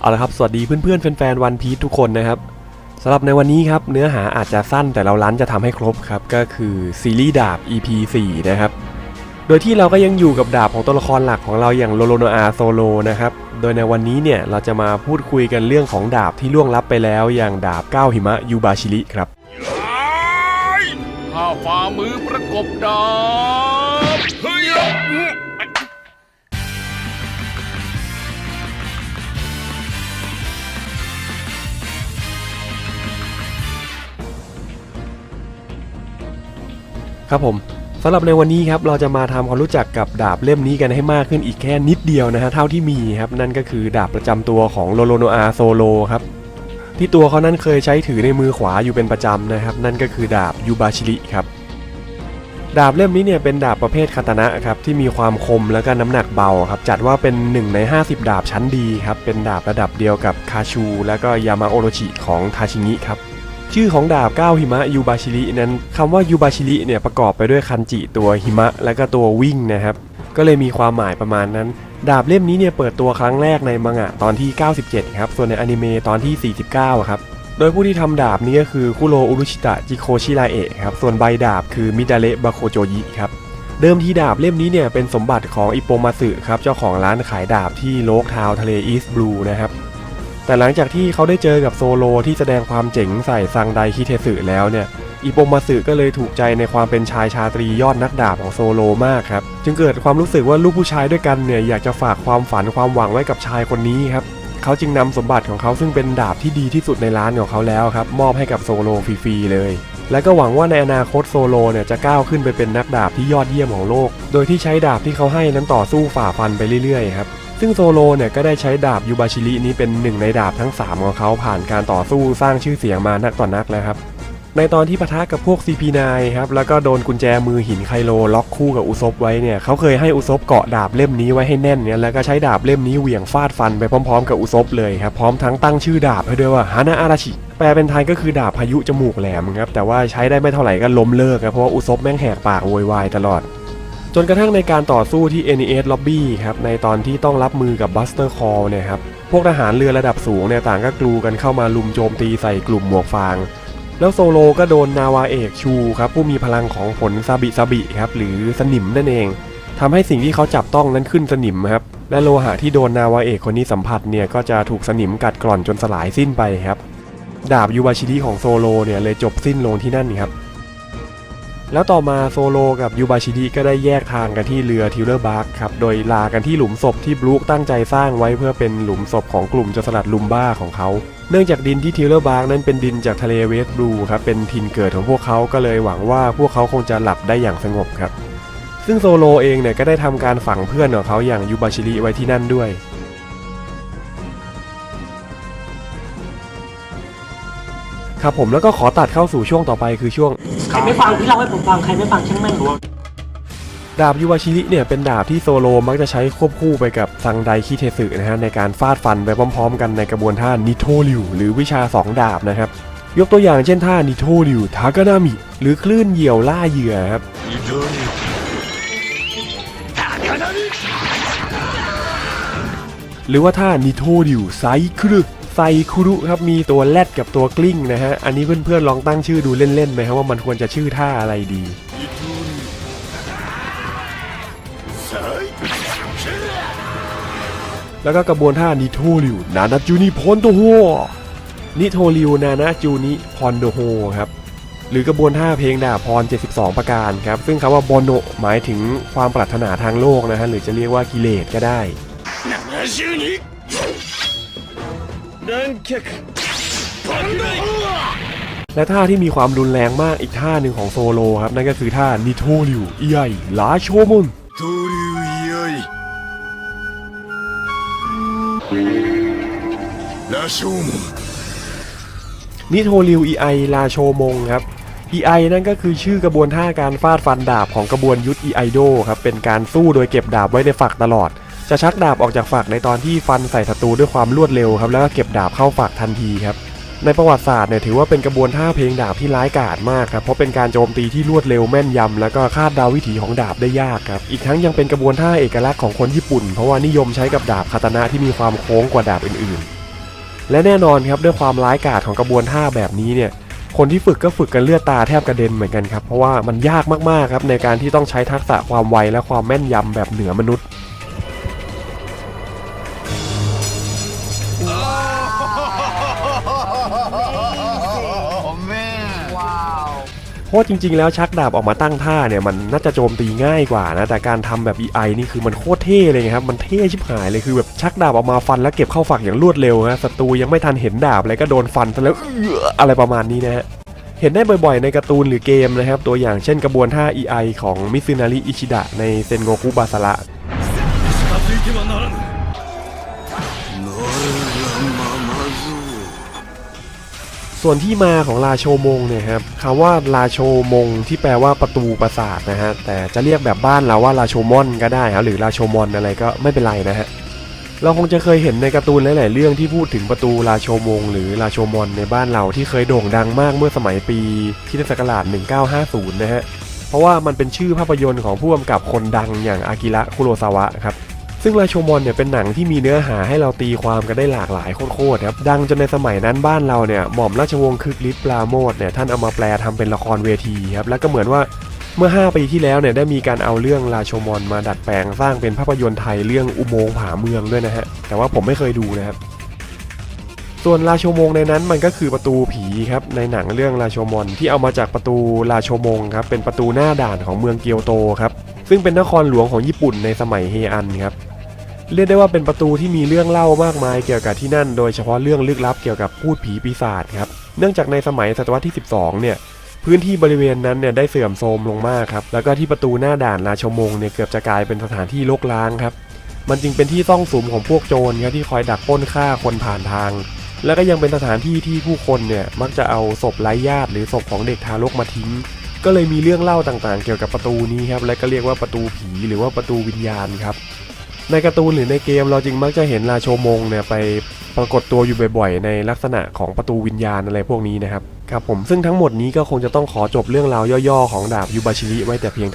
เอาละครับ สวัสดีเพื่อนๆ แฟนๆ วันพีททุกคนนะครับสำหรับในวันนี้ครับ เนื้อหาอาจจะสั้นแต่เราลั้นจะทำให้ครบครับ ก็คือซีรีส์ดาบ EP 4 นะครับ โดยที่เราก็ยังอยู่กับดาบของตัวละครหลักของเราอย่างโลโลโนอาโซโลนะครับ โดยในวันนี้เนี่ยเราจะมาพูดคุยกันเรื่องของดาบที่ล่วงลับไปแล้ว อย่างดาบก้าวหิมะยูบาชิริครับข้าฝ่ามือประกบดาบ ครับผมสำหรับในวันนี้ครับเราจะมาทำความรู้จักกับดาบเล่มนี้กันให้มากขึ้นอีกแค่นิดเดียวนะฮะเท่าที่มีครับนั่นก็คือดาบประจำตัวของโลโลโนอาโซโลครับที่ตัวเขานั้นเคยใช้ถือในมือขวาอยู่เป็นประจำนะครับ นั่นก็คือดาบยูบาชิริครับดาบเล่มนี้เนี่ยเป็นดาบประเภทคาตานะครับที่มีความคมและก็น้ำหนักเบาครับจัดว่าเป็นหนึ่งใน 50 ดาบชั้นดีครับเป็นดาบระดับเดียวกับคาชู และก็ยามาโอโรชิของทาชิงิครับ ชื่อของดาบก้าวหิมะยูบาชิรินั้นคำว่ายูบาชิริเนี่ยประกอบไปด้วยคันจิตัวหิมะและก็ตัววิ่งนะครับ ก็เลยมีความหมายประมาณนั้น ดาบเล่มนี้เนี่ยเปิดตัวครั้งแรกในมังงะตอนที่ 97 ครับ ส่วนในอนิเมะตอนที่ 49 ครับ โดยผู้ที่ทำดาบนี้ก็คือคุโรอุรุชิตะจิโคชิราเอะครับ ส่วนใบดาบคือมิดาเระบาโคโจยิครับเดิมทีดาบเล่มนี้เนี่ยเป็นสมบัติของอิโปมาสึครับเจ้าของร้านขายดาบที่โลกทาวทะเลอีสต์บลูนะครับ แต่หลังจากที่เขาได้เจอกับโซโลที่แสดงความเจ๋งใส่ซังไดคิเทสึแล้วเนี่ยอิโปมาสึก็เลยถูกใจในความเป็นชายชาตรียอดนักดาบของโซโลมากครับ จึงเกิดความรู้สึกว่าลูกผู้ชายด้วยกันเนี่ยอยากจะฝากความฝันความหวังไว้กับชายคนนี้ครับเขาจึงนำสมบัติของเขาซึ่งเป็นดาบที่ดีที่สุดในร้านของเขาแล้วครับมอบให้กับโซโลฟรีๆเลย และก็หวังว่าในอนาคตโซโลเนี่ยจะก้าวขึ้นไปเป็นนักดาบที่ยอดเยี่ยมของโลก โดยที่ใช้ดาบที่เขาให้นั้นต่อสู้ฝ่าฟันไปเรื่อยๆครับ ซึ่งโซโลเนี่ยก็ได้ใช้ดาบยูบาชิรินี้เป็นหนึ่งในดาบทั้ง 3 ของเขาผ่านการต่อสู้สร้างชื่อเสียงมานักต่อนนักแล้วครับ ในตอนที่ปะทะกับพวก CP9 ครับแล้วก็โดนกุญแจมือหินไคโลล็อกคู่กับอุซบไว้เนี่ยเขาเคยให้อุซบเกาะดาบเล่มนี้ไว้ให้แน่นเนี่ยแล้วก็ใช้ดาบเล่มนี้เหวี่ยงฟาดฟันไปพร้อมๆ กับอุซบเลยครับพร้อมทั้งตั้งชื่อดาบให้ด้วยว่าฮานาอาราชิแปลเป็นไทยก็คือดาบพายุจมูกแหลมครับแต่ว่าใช้ได้ไม่เท่าไหร่ก็ล้มเลิกครับเพราะว่าอุซบแม่งแหกปากโวยวายตลอด จนกระทั่งในการต่อสู้ที่ NES Lobby ครับในตอนที่ต้องรับมือกับ Buster Call เนี่ยครับพวกทหารเรือระดับสูงเนี่ยต่างก็กลูกันเข้ามาลุมโจมตีใส่กลุ่มหมวกฟาง แล้วโซโลก็โดนนาวาเอกชูครับผู้มีพลังของผลซาบิซาบิครับหรือสนิมนั่นเองทำให้สิ่งที่เขาจับต้องนั้นขึ้นสนิมครับและโลหะที่โดนนาวาเอกคนนี้สัมผัสเนี่ยก็จะถูกสนิมกัดกร่อนจนสลายสิ้นไปครับ ดาบยูบาชิริของโซโลเนี่ยเลยจบสิ้นลงที่นั่นครับ แล้วต่อมาโซโลกับยูบาชิริก็ได้แยกทางกันที่เรือทิวเลอร์บาร์กครับ โดยลากันที่หลุมศพที่บรูคตั้งใจสร้างไว้เพื่อเป็นหลุมศพของกลุ่มจรสลัดลุมบ้าของเขา เนื่องจากดินที่ทิวเลอร์บาร์กนั้นเป็นดินจากทะเลเวสต์บลูครับ เป็นถิ่นเกิดของพวกเขาก็เลยหวังว่าพวกเขาคงจะหลับได้อย่างสงบครับ ซึ่งโซโลเองเนี่ยก็ได้ทำการฝังเพื่อนของเขาอย่างยูบาชิริไว้ที่นั่นด้วย ครับผมแล้วก็ขอตัดเข้าสู่ช่วงต่อไปคือช่วง ใครไม่ฟังพี่เล่าให้ผมฟังใครไม่ฟังช่างแม่งดาบยูวาชิริเนี่ยเป็นดาบที่โซโลมักจะใช้ควบคู่ไปกับซังไดคิเทสึนะฮะในการฟาดฟันไปพร้อมๆ กันในกระบวนท่านิโทริวหรือวิชา 2 ดาบนะครับ ยกตัวอย่างเช่นท่านิโทริวทากานามิ หรือคลื่นเหยี่ยวล่าเหยื่อครับหรือว่าท่านิโทริวไซครุ ไซคุรุครับมีตัวแรดกับตัวกลิ้งนะฮะ อันนี้เพื่อนๆลองตั้งชื่อดูเล่นๆไหมครับว่ามันควรจะชื่อท่าอะไรดีแล้วก็กระบวนท่านิโทริวนานาจูนิพอนโดโฮนิโทริวนานาจูนิพอนโดโฮครับหรือกระบวนท่าเพลงดาบพร 72 ประการครับ ซึ่งคำว่าบอนโนหมายถึงความปรารถนาทางโลกนะฮะ หรือจะเรียกว่ากิเลสก็ได้ และท่าที่มีความรุนแรงมากอีกท่าหนึ่งของโซโลครับ นั่นก็คือท่านิโทริวเอไยลาโชมุนโทริวเอียลาโชมุนนิโทริวเอไอลาโชมงครับเอไอนั่นก็คือชื่อกระบวนท่าการฟาดฟันดาบของกระบวนยุทธอไอโดครับเป็นการสู้โดยเก็บดาบไว้ในฝักตลอด จะชักดาบออกจากฝักในตอนที่ฟันใส่ศัตรูด้วยความรวดเร็วครับแล้วก็เก็บดาบเข้าฝักทันทีครับในประวัติศาสตร์เนี่ยถือว่าเป็นกระบวนท่าเพลงดาบที่ร้ายกาจมากครับเพราะเป็นการโจมตีที่รวดเร็วแม่นยำแล้วก็คาดเดาวิถีของดาบได้ยากครับอีกทั้งยังเป็นกระบวนท่าเอกลักษณ์ของคนญี่ปุ่น เพราะว่านิยมใช้กับดาบคาตานะที่มีความโค้งกว่าดาบอื่นๆ และแน่นอนครับด้วยความร้ายกาจของกระบวนท่าแบบนี้เนี่ยคนที่ฝึกก็ฝึกกันเลือดตาแทบกระเด็นเหมือนกันครับเพราะว่ามันยากมากๆครับในการที่ต้องใช้ทักษะความไวและความแม่นยำแบบเหนือมนุษย์ ราะจริง ๆ แล้วชักดาบออกมาตั้งท่าเนี่ยมันน่าจะโจมตีง่ายกว่านะแต่การทำแบบ EI นี่คือมันโคตรเท่เลยครับมันเท่ชิบหายเลยคือแบบชักดาบออกมาฟันแล้วเก็บเข้าฝักอย่างรวดเร็วฮะศัตรูยังไม่ทันเห็นดาบอะไรก็โดนฟันซะแล้วเอออะไรประมาณนี้นะฮะเห็นได้บ่อยๆ ในการ์ตูนหรือเกมนะครับ ตัวอย่างเช่นกระบวนท่า EI ของมิซึนาริอิชิดะในเซนโงคุบาสระ ส่วนที่มาของราโชมงเนี่ยครับคำว่าราโชมงที่แปลว่าประตูปราสาทนะฮะแต่จะเรียกแบบบ้านเราว่าราโชมอนก็ได้ครับหรือราโชมอนอะไรก็ไม่เป็นไรนะฮะเราคงจะเคยเห็นในการ์ตูนหลาย ๆ เรื่องที่พูดถึงประตูราโชมง หรือราโชมอนในบ้านเราที่เคยโด่งดังมากเมื่อสมัยปีคริสตศักราช1950 นะฮะเพราะว่ามันเป็นชื่อภาพยนตร์ของผู้กำกับคนดังอย่างอากิระคุโรซาวะครับ ซึ่งราโชมอนเนี่ยเป็นหนังที่มีเนื้อหาให้เราตีความกันได้หลากหลายโคตรๆครับดังจนในสมัยนั้นบ้านเราเนี่ยหม่อมราชวงศ์คึกฤทธิ์ปราโมทเนี่ยท่านเอามาแปลทำเป็นละครเวทีครับแล้วก็เหมือนว่าเมื่อ 5 ปีที่แล้วเนี่ยได้มีการเอาเรื่องราโชมอนมาดัดแปลงสร้างเป็นภาพยนตร์ไทยเรื่องอุโมงค์ผาเมืองด้วยนะฮะแต่ว่าผมไม่เคยดูนะครับส่วนราโชมงในนั้นมันก็คือประตูผีครับในหนังเรื่องราโชมอนที่เอามาจากประตูราโชมงครับเป็นประตูหน้าด่านของเมืองเกียวโตครับซึ่งเป็นนครหลวงของญี่ปุ่นในสมัยเฮอันครับ เรียกได้ว่าเป็นประตูที่มีเรื่องเล่ามากมายเกี่ยวกับที่นั่น โดยเฉพาะเรื่องลึกลับเกี่ยวกับพูดผีปีศาจครับ เนื่องจากในสมัยศตวรรษที่ 12 เนี่ยพื้นที่บริเวณนั้นเนี่ยได้เสื่อมโทรมลงมากครับ แล้วก็ที่ประตูหน้าด่านราชมงเนี่ยเกือบจะกลายเป็นสถานที่โรกร้างครับ มันจึงเป็นที่ซ่องสุมของพวกโจรครับที่คอยดักปล้นฆ่าคนผ่านทาง แล้วก็ยังเป็นสถานที่ที่ผู้คนเนี่ยมักจะเอาศพไร้ญาติหรือศพของเด็กทารกมาทิ้ง ก็เลยมีเรื่องเล่าต่างๆ เกี่ยวกับประตูนี้ครับ และก็เรียกว่าประตูผีหรือว่าประตูวิญญาณครับ ในการ์ตูนหรือในเกมเราจึงมักจะเห็นราโชมงเนี่ยไปปรากฏตัวอยู่บ่อยๆ ในลักษณะของประตูวิญญาณอะไรพวกนี้นะครับครับผมซึ่งทั้งหมดนี้ก็คงจะต้องขอจบเรื่องราวย่อๆ ของดาบยูบาชิริไว้แต่เพียงเท่า